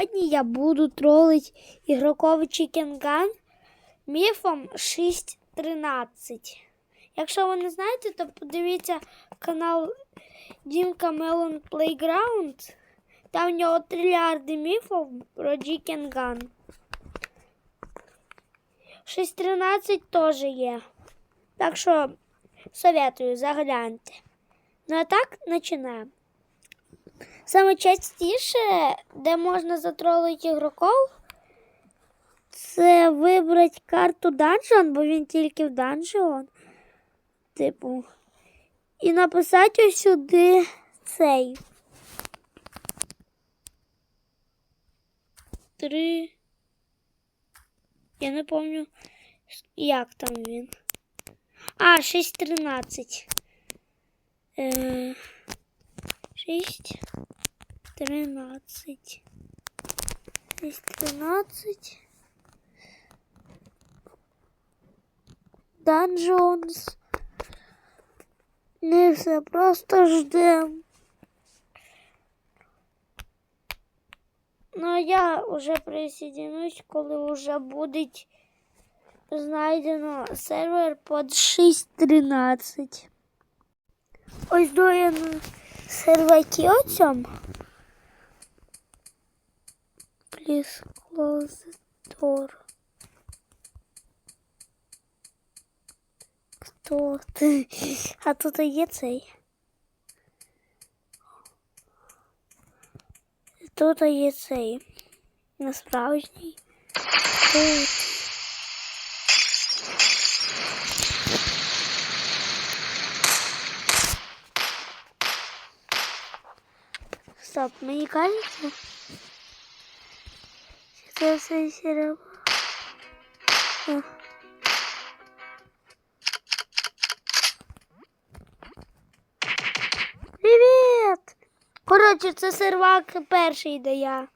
Сьогодні я буду тролити ігроковий чікенган міфом 6.13. Якщо ви не знаєте, то подивіться канал Дімка Мелон Playground. Там в нього трильярди міфів про Джікенган. 6.13 теж є. Так що советую, загляньте. Ну а так починаємо. Саме частіше, де можна затролити ігроків, це вибрати карту данжон, бо він тільки в данжон. Типу. І написати ось сюди цей. Три. Я не пам'ятаю, як там він. А, 6.13. Е, 6. 13. 6, 13. Данжонс. Не все, просто ждем. Ну, я вже присоединюсь, коли вже буде знайдено сервер під 6.13. Ось до я на сервакі оцьому. Please close the door. Хто ти? А тут є цей. Тут є цей. Насправжній. Тут. Стоп, мені кажеться. Це все серебро. Привіт! Коротше, це сервак перший, де я.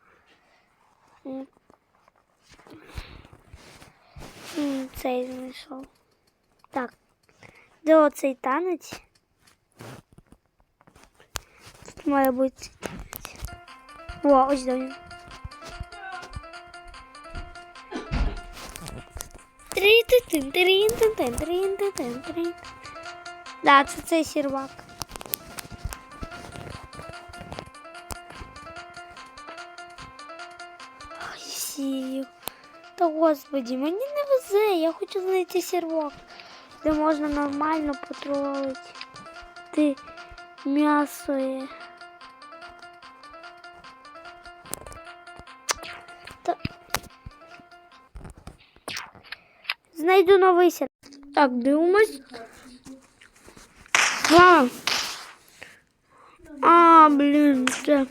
Цей знайшов. Так. Де оцей танець? Тут має бути танець. О, ось до він. Да, це цей сервак. Ой, сію. Та господі, мені не везе, я хочу знайти сервак, де можна нормально потролити. Ти м'ясо є. Знайду новий сет. Так, дивимось. А, а блін, це